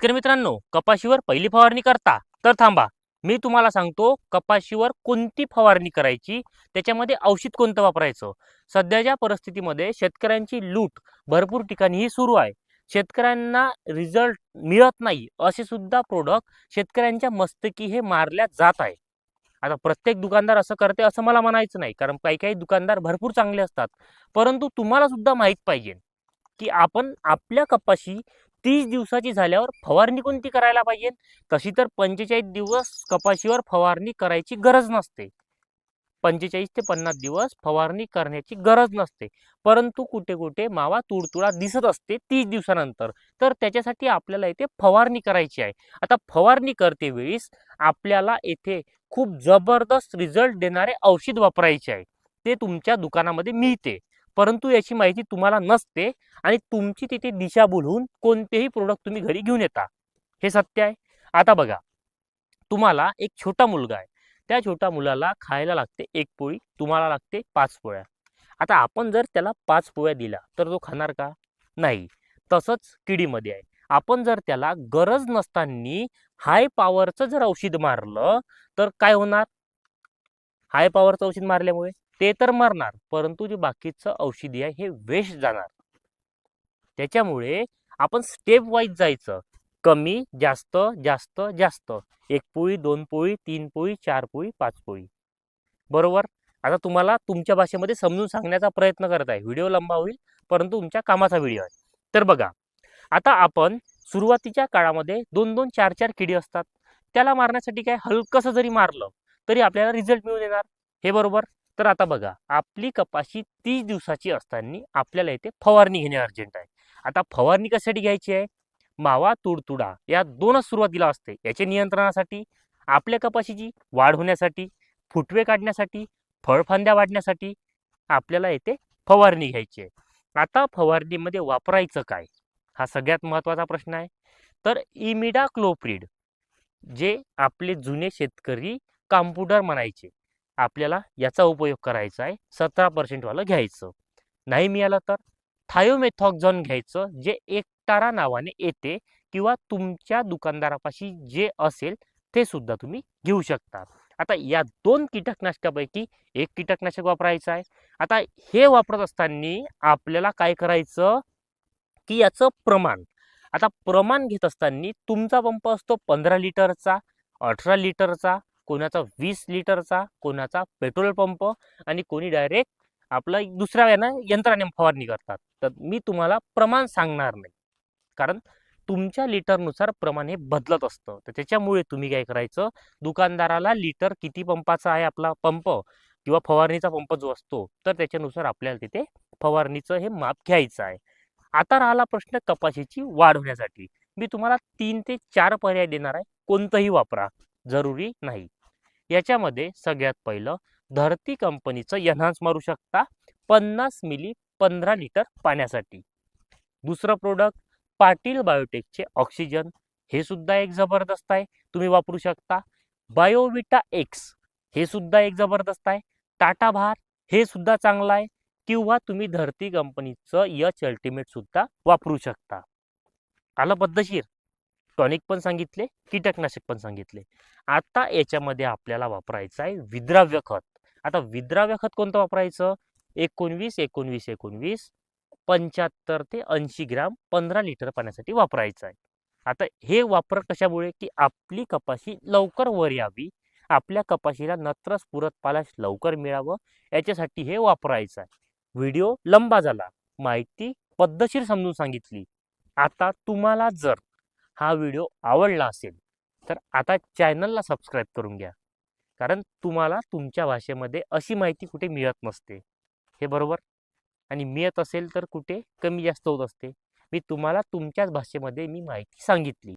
शेतकरी मित्रांनो कपाशीवर पहिली फवारणी करता. तर थांबा मी तुम्हाला सांगतो कपाशीवर कोणती फवारणी करायची त्याच्यामध्ये औषध कोणतं वापरायचं. सध्याच्या परिस्थितीमध्ये शेतकऱ्यांची लूट भरपूर ठिकाणीही सुरू आहे. शेतकऱ्यांना रिझल्ट मिळत नाही असे सुद्धा प्रोडक्ट शेतकऱ्यांच्या मस्तकी हे मारल्या जात आहे. आता प्रत्येक दुकानदार असं करते असं मला म्हणायचं नाही कारण काही काही दुकानदार भरपूर चांगले असतात. परंतु तुम्हाला सुद्धा माहीत पाहिजे की आपण आपल्या कपाशी तीस दिवसाची झाल्यावर फवारणी कोणती करायला पाहिजे? तशी तर पंचेचाळीस दिवस कपाशीवर फवारणी करायची गरज नसते. पंचेचाळीस ते पन्नास दिवस फवारणी करण्याची गरज नसते. परंतु कुठे कुठे मावा तुडतुडा दिसत असते तीस दिवसानंतर. तर त्याच्यासाठी आपल्याला इथे फवारणी करायची आहे. आता फवारणी करते वेळीस आपल्याला येथे खूप जबरदस्त रिझल्ट देणारे औषध वापरायचे आहे. ते तुमच्या दुकानामध्ये मिळते. परंतु याची माहिती तुम्हाला नसते आणि तुमची तिथे दिशाभूल होऊन कोणतेही प्रोडक्ट तुम्ही घरी घेऊन येता. हे सत्य आहे. आता बघा. तुम्हाला एक छोटा मुलगा आहे. त्या छोट्या मुलाला खायला लागते एक पोळी तुम्हाला लागते पाच पोळ्या. आता आपण जर त्याला पाच पोळ्या दिल्या तर तो खाणार का? नाही. तसंच किडीमध्ये आहे. आपण जर त्याला गरज नसताना हाय पॉवरचं जर औषध मारलं तर काय होणार? हाय पॉवरचं औषध मारल्यामुळे? ते तर मरणार परंतु जे बाकीचं औषधी आहे हे वेस्ट जाणार. त्याच्यामुळे आपण स्टेप वाईज जायचं. कमी जास्त जास्त जास्त. एक पोळी दोन पोळी तीन पोळी चार पोळी पाच पोळी. बरोबर? आता तुम्हाला तुमच्या भाषेमध्ये समजून सांगण्याचा प्रयत्न करत आहे. व्हिडिओ लंबा होईल परंतु तुमच्या कामाचा व्हिडिओ आहे. तर बघा आता आपण सुरुवातीच्या काळामध्ये दोन दोन चार चार किडी असतात. त्याला मारण्यासाठी काय हलकंसं जरी मारलं तरी आपल्याला रिझल्ट मिळून येणार. हे बरोबर? तर आता बघा आपली कपाशी तीस दिवसाची असताना आपल्याला इथे फवारणी घेणे अर्जंट आहे. आता फवारणी कशासाठी घ्यायची आहे? मावा तुडतुडा या दोनच सुरुवातीला असते. याच्या नियंत्रणासाठी आपल्या कपाशीची वाढ होण्यासाठी फुटवे काढण्यासाठी फळफांद्या वाढण्यासाठी आपल्याला येथे फवारणी घ्यायची आहे. आता फवारणीमध्ये वापरायचं काय? हा सगळ्यात महत्त्वाचा प्रश्न आहे. तर इमिडा क्लोप्रिड जे आपले जुने शेतकरी कॉम्प्युटर म्हणायचे आपल्याला याचा उपयोग करायचा आहे. सतरा पर्सेंटवालं घ्यायचं. नाही मिळालं तर? थायोमेथॉक्झॉन घ्यायचं जे एकटारा नावाने येते किंवा तुमच्या दुकानदारापाशी जे असेल ते सुद्धा तुम्ही घेऊ शकता. आता या दोन कीटकनाशकापैकी एक कीटकनाशक वापरायचं आहे. आता हे वापरत असताना आपल्याला काय करायचं? की याचं प्रमाण. आता प्रमाण घेत असताना तुमचा पंप असतो पंधरा लिटरचा अठरा लिटरचा कोणाचा वीस लिटरचा कोणाचा पेट्रोल पंप आणि कोणी डायरेक्ट आपलं दुसऱ्या यानं यंत्राने फवारणी करतात. तर मी तुम्हाला प्रमाण सांगणार नाही. कारण तुमच्या लिटरनुसार प्रमाण हे बदलत असतं. तर त्याच्यामुळे तुम्ही काय करायचं दुकानदाराला लिटर किती पंपाचा आहे आपला पंप किंवा फवारणीचा पंप जो असतो तर त्याच्यानुसार आपल्याला तिथे फवारणीचं हे माप घ्यायचं आहे. आता राहिला प्रश्न कपाशीची वाढ होण्यासाठी. मी तुम्हाला तीन ते चार पर्याय देणार आहे. कोणतंही वापरा. जरुरी नाही. याच्यामध्ये सगळ्यात पहिलं धरती कंपनीचं एन्हान्स मारू शकता पन्नास मिली पंधरा लिटर पाण्यासाठी. दुसरं प्रोडक्ट पाटील बायोटेकचे ऑक्सिजन हे सुद्धा एक जबरदस्त आहे. तुम्ही वापरू शकता. बायोविटा एक्स हे सुद्धा एक जबरदस्त आहे. टाटा भार हे सुद्धा चांगलं आहे. किंवा तुम्ही धरती कंपनीचं यच अल्टिमेट सुद्धा वापरू शकता. आलं पद्धतशीर? टॉनिक पण सांगितले कीटकनाशक पण सांगितले. आता याच्यामध्ये आपल्याला वापरायचं आहे विद्राव्य खत. आता विद्राव्य खत कोणतं वापरायचं? एकोणवीस एकोणवीस एकोणवीस पंच्याहत्तर ते ऐंशी ग्राम पंधरा लिटर पाण्यासाठी वापरायचं आहे. आता हे वापर कशामुळे? की आपली कपाशी लवकर वर यावी आपल्या कपाशीला नत्रस पुरत पालाश लवकर मिळावं याच्यासाठी हे वापरायचं आहे. व्हिडिओ लंबा झाला माहिती पद्धतशीर समजून सांगितली. आता तुम्हाला जर हा व्हिडिओ आवडला असेल तर आता चॅनलला सबस्क्राईब करून घ्या. कारण तुम्हाला तुमच्या भाषेमध्ये अशी माहिती कुठे मिळत नसते. हे बरोबर? आणि मिळत असेल तर कुठे? कमी जास्त होत असते. मी तुम्हाला तुमच्याच भाषेमध्ये मी माहिती सांगितली.